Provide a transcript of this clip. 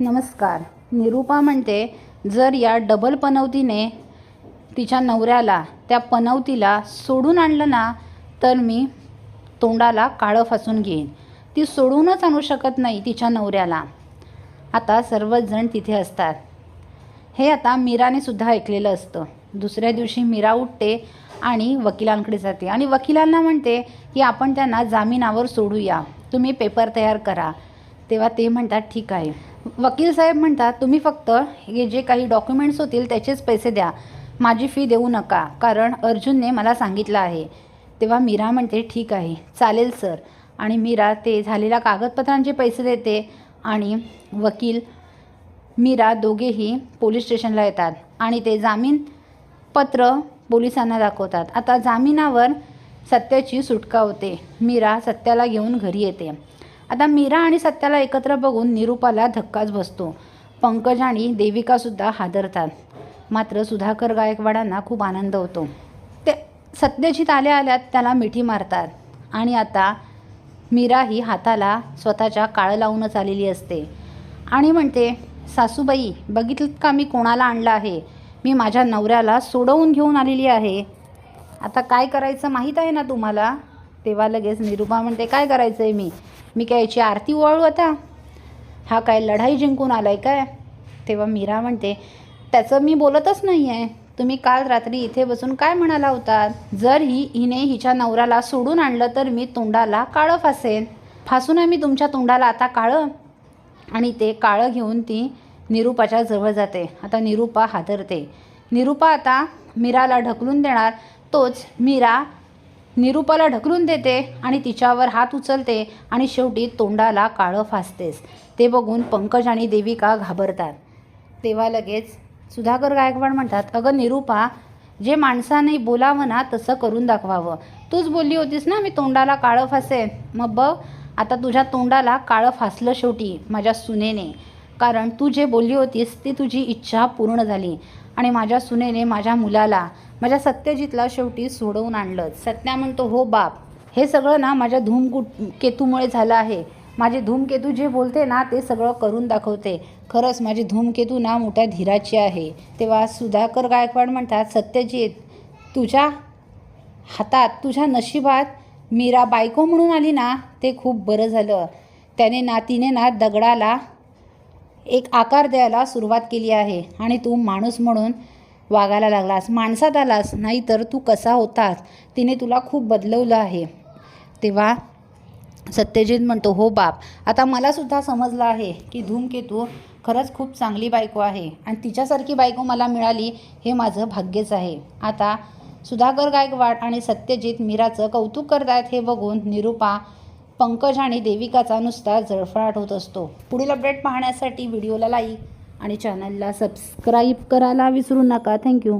नमस्कार. निरूपा म्हणते जर या डबल पनवतीने तिच्या नवऱ्याला त्या पनवतीला सोडून आणलं ना तर मी तोंडाला काळं फासून घेईन. ती सोडूनच आणू शकत नाही तिच्या नवऱ्याला. आता सर्वच जण तिथे असतात. हे आता मीराने सुद्धा ऐकलेलं असतं. दुसऱ्या दिवशी मीरा उठते आणि वकिलांकडे जाते. आणि वकिलांना म्हणते की आपण त्यांना जामिनावर सोडूया. तुम्ही पेपर तयार करा. तेव्हा ते म्हणतात ठीक आहे. वकील साहेब म्हणतात तुम्ही फक्त हे जे काही डॉक्युमेंट्स होतील त्याचेच पैसे द्या. माझी फी देऊ नका कारण अर्जुनने मला सांगितलं आहे. तेव्हा मीरा म्हणते ठीक आहे चालेल सर आणि मीरा ते झालेल्या कागदपत्रांचे पैसे देते आणि वकील मीरा दोघेही पोलीस स्टेशनला येतात आणि ते जामीन पत्र पोलिसांना दाखवतात. आता जामिनावर सत्याची सुटका होते. मीरा सत्याला घेऊन घरी येते. आता मीरा आणि सत्याला एकत्र बघून निरूपाला धक्काच बसतो. पंकज आणि देविकासुद्धा हादरतात. मात्र सुधाकर गायकवाडांना खूप आनंद होतो. ते सत्यजित आल्या आल्यात त्याला मिठी मारतात. आणि आता मीरा ही हाताला स्वतःच्या काळं लावूनच आलेली असते. आणि म्हणते सासूबाई बघितलं का मी कोणाला आणलं आहे? मी माझ्या नवऱ्याला सोडवून घेऊन आलेली आहे. आता काय करायचं माहीत आहे ना तुम्हाला? तेव्हा लगेच निरूपा म्हणते काय करायचं आहे मी? मी काय याची आरती ओवाळू आता? हा काय लढाई जिंकून आलाय काय? तेव्हा मीरा म्हणते त्याचं मी बोलतच नाही आहे तुम्ही काल रात्री इथे बसून काय म्हणाला होता? जर ही हिने हिच्या नवऱ्याला सोडून आणलं तर मी तोंडाला काळं फासेन. फासून आहे मी तुमच्या तोंडाला आता काळं? आणि ते काळं घेऊन ती निरूपाच्या जवळ जाते. आता निरूपा हादरते. निरूपा आता मीराला ढकलून देणार. तोच मीरा निरूपाला ढकलून देते आणि तिच्यावर हात उचलते आणि शेवटी तोंडाला काळं फासतेस. ते बघून पंकज आणि देविका घाबरतात. तेव्हा लगेच सुधाकर गायकवाड म्हणतात अगं निरूपा जे माणसाने बोलावं ना तसं करून दाखवावं. तूच बोलली होतीस ना मी तोंडाला काळं फासेन. मग बघ आता तुझ्या तोंडाला काळं फासलं शेवटी माझ्या सुनेने. कारण तू जे बोलली होतीस ती तुझी इच्छा पूर्ण झाली. आणि माझ्या सुनेने माझ्या मुलाला माझ्या सत्यजितला शेवटी सोडवून आणलं सत्या म्हणतो हो बाप हे सगळं ना माझ्या धूमकूट केतूमुळे झालं आहे. माझे धूमकेतू जे बोलते ना ते सगळं करून दाखवते. खरंच माझी धूमकेतू ना मोठ्या धीराची आहे. तेव्हा सुधाकर गायकवाड म्हणतात सत्यजित तुझ्या हातात तुझ्या नशिबात मीरा बायको म्हणून आली ना ते खूप बरं झालं. त्याने नातीने ना दगडाला एक आकार द्यायला सुरुवात केली आहे आणि तू माणूस म्हणून वागायला लागलास. माणसात आलास नाहीतर तू कसा होतास? तिने तुला खूप बदलवलं आहे. तेव्हा सत्यजित म्हणतो हो बाप आता मलासुद्धा समजलं आहे की धूमकेतू खरंच खूप चांगली बायको आहे आणि तिच्यासारखी बायको मला मिळाली हे माझं भाग्यच आहे. आता सुधाकर गायकवाड आणि सत्यजित मीराचं कौतुक करतायत हे बघून निरूपा पंकज आणि देविकाचा नुसता जळफळाट होत असतो. पुढील अपडेट पाहण्यासाठी व्हिडिओला लाईक आणि चॅनलला सबस्क्राईब करायला विसरू नका. थँक्यू